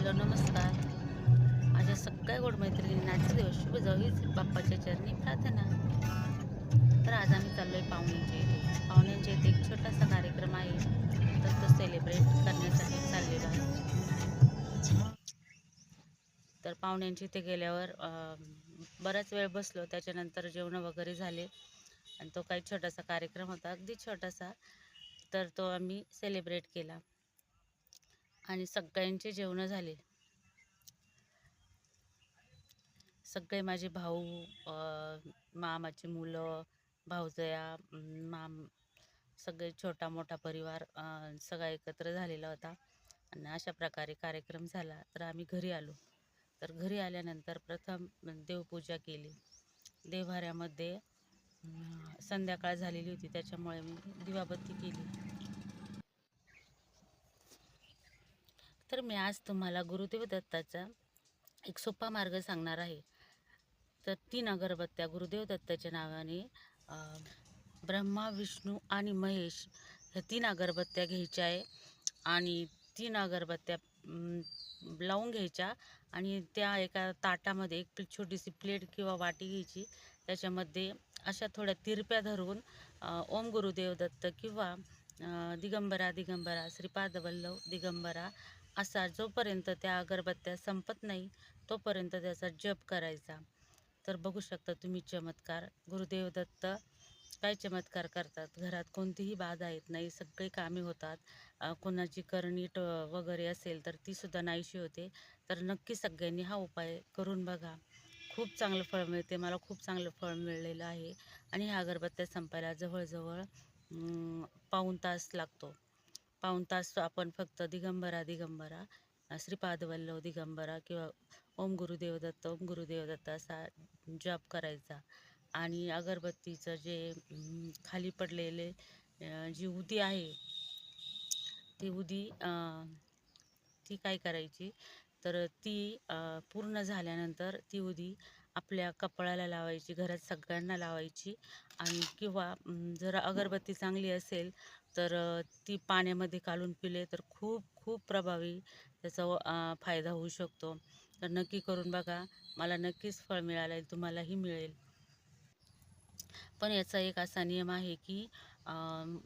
Hello नमस्कार. माझ्या सगळ्या गोड मैत्रिणींना आजचा दिवस शुभ जाऊ हीच बाप्पाच्या चरणी प्रार्थना. तर आज आम्ही चाललो आहे पाहुण्यांच्या इथे. पाहुण्यांच्या इथे एक छोटासा कार्यक्रम आहे. तर तो सेलिब्रेट करण्यासाठी चाललेलो आहे. तर पाहुण्यांच्या इथे गेल्यावर बराच वेळ बसलो. त्याच्यानंतर जेवणं वगैरे झाले. आणि तो काही छोटासा कार्यक्रम होता. अगदी छोटासा. तर तो आम्ही सेलिब्रेट केला. आणि सगळ्यांचे जेवणं झाले. सगळे माझे भाऊ मामाची मुलं भाऊजया माम सगळे छोटा मोठा परिवार सगळा एकत्र झालेला होता. आणि अशा प्रकारे कार्यक्रम झाला. तर आम्ही घरी आलो. तर घरी आल्यानंतर प्रथम देवपूजा केली. देवभाऱ्यामध्ये संध्याकाळ झालेली होती. त्याच्यामुळे मी दिवाबत्ती केली. तर मी आज तुम्हाला गुरुदेव दत्ताचा एक सोपा मार्ग सांगणार आहे. तर तीन अगरबत्त्या गुरुदेव दत्ताच्या नावाने ब्रह्मा विष्णू आणि महेश ह्या तीन अगरबत्त्या घ्यायच्या आहे. आणि तीन अगरबत्त्या लावून घ्यायच्या आणि त्या एका ताटामध्ये एक छोटीशी प्लेट किंवा वाटी घ्यायची. त्याच्यामध्ये अशा थोड्या तिरप्या धरून ओम गुरुदेव दत्त किंवा दिगंबरा दिगंबरा श्रीपाद वल्लभ दिगंबरा असा जोपर्यंत त्या अगरबत्त्या संपत नाही तोपर्यंत त्याचा जप करायचा. तर बघू शकता तुम्ही चमत्कार. गुरुदेव दत्त काय चमत्कार करतात? घरात कोणतीही बाधा येत नाही सगळे कामे होतात. कोणाची करणीट वगैरे असेल तर तीसुद्धा नाहीशी होते. तर नक्की सगळ्यांनी हा उपाय करून बघा. खूप चांगलं फळ मिळते. मला खूप चांगलं फळ मिळलेलं आहे. आणि ह्या अगरबत्त्या संपायला जवळजवळ पाऊन पाऊण तास लागतो. पाऊण तास आपण फक्त दिगंबरा दिगंबरा श्रीपादवल्लव दिगंबरा किंवा ओम गुरुदेव दत्त ओम गुरुदेव दत्त असा जप करायचा. आणि अगरबत्तीचं जे खाली पडलेले जी उदी आहे ती उदी ती काय करायची? तर ती पूर्ण झाल्यानंतर ती उदी आपल्या कपाळाला लावायची घरात सगळ्यांना लावायची आणि किंवा जर अगरबत्ती चांगली असेल तर ती पाण्यामध्ये काढून पिले तर खूप खूप प्रभावी त्याचा फायदा होऊ शकतो. तर नक्की करून बघा मला नक्कीच फळ मिळालं तुम्हालाही मिळेल. पण याचा एक असा नियम आहे की अं,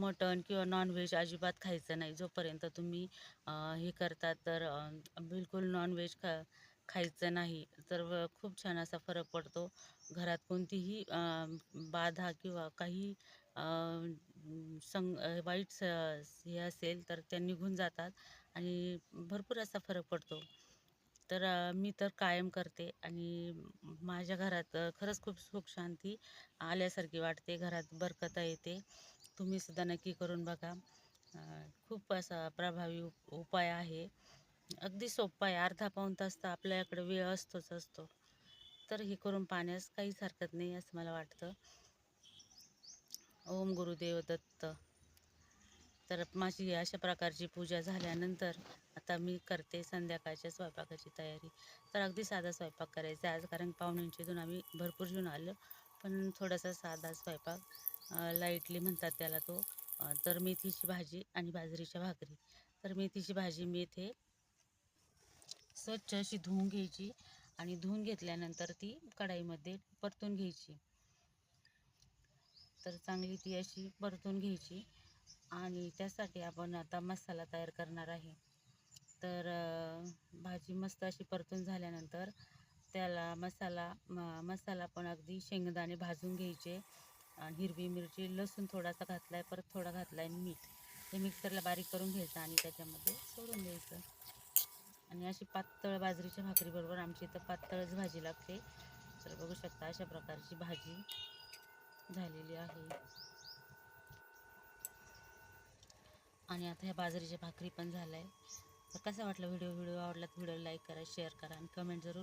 मटण किंवा नॉनव्हेज अजिबात खायचं नाही. जोपर्यंत तुम्ही अं, हे करता तर अं, बिलकुल नॉनव्हेज खा खायचं नाही तर व- खूप छान असा फरक पडतो. घरात कोणतीही बाधा किंवा काही संग वाईट स- हे असेल तर त्या निघून जातात आणि भरपूर असा फरक पडतो. तर मी तर कायम करते आणि माझ्या घरात खरंच खूप सुख शांती आल्यासारखी वाटते. घरात बरकता येते. तुम्ही सुद्धा नक्की करून बघा. खूप असा प्रभावी उप उपाय आहे. अगदी सोपं आहे. अर्धा पाऊण तास तर आपल्याकडे वेळ असतोच असतो. तर हे करून पाण्यास काहीच हरकत नाही असं मला वाटतं. ओम गुरुदेव दत्त. तर माझी अशा प्रकारची पूजा झाल्यानंतर आता मी करते संध्याकाळच्या स्वयंपाकाची तयारी. तर अगदी साधा स्वयंपाक करायचा आहे. आज कारण पाहुण्यांची इथून आम्ही भरपूर घेऊन आलो. पण थोडासा साधा स्वयंपाक लाईटली म्हणतात त्याला तो. तर मेथीची भाजी आणि बाजरीच्या भाकरी. तर मेथीची भाजी मी इथे स्वच्छ अशी धुवून घ्यायची आणि धुवून घेतल्यानंतर ती कढाईमध्ये परतून घ्यायची. तर चांगली ती अशी परतून घ्यायची आणि त्यासाठी आपण आता मसाला तयार करणार आहे. तर भाजी मस्त अशी परतून झाल्यानंतर त्याला मसाला म मसाला पण अगदी शेंगदाणे भाजून घ्यायचे आणि हिरवी मिरची लसूण थोडासा घातला आहे परत थोडा घातला आहे मीठ. ते मिक्सरला बारीक करून घ्यायचं आणि त्याच्यामध्ये सोडून द्यायचं. आणि अशी पातळ बाजरीच्या भाकरीबरोबर आमची इथं पातळच भाजी लागते. तर बघू शकता अशा प्रकारची भाजी झालेली आहे. आणि आता ह्या बाजरीच्या भाकरी पण झाल्या आहे तर कसा वाटला व्हिडिओ? व्हिडिओ आवडला तर व्हिडिओ लाईक करा शेअर करा आणि कमेंट जरूर